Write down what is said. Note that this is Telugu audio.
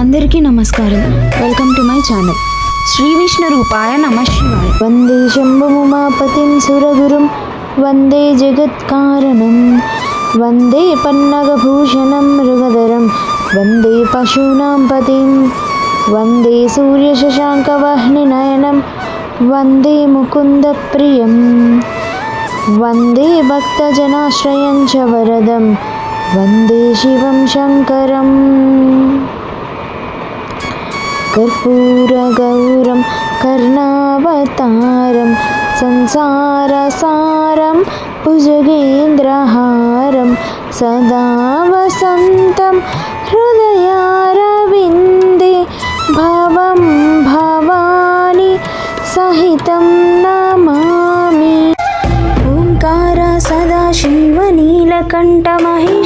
అందరికీ నమస్కారం. Welcome to my channel Shri Vishnu రూపాయ నమ శివాయ. వందే శంభుమాపతిం సురగురుం. వందే జగత్కారణం వందే పన్నగభూషణం మృగధరం వందే పశూనాం పతిం. వందే సూర్యశశాంకవహ్నినయనం వందే ముకుందప్రియం వందే భక్తజనాశ్రయం చ వరదం. వందే శివం శంకరం. कर्पूरगौरं कर्णावतारं संसारसारं भुजगेन्द्रहारं सदा वसन्तं हृदयारविन्दे भवं भवानि सहितं नमामि ओङ्कार सदाशिवनीलकण्ठमहि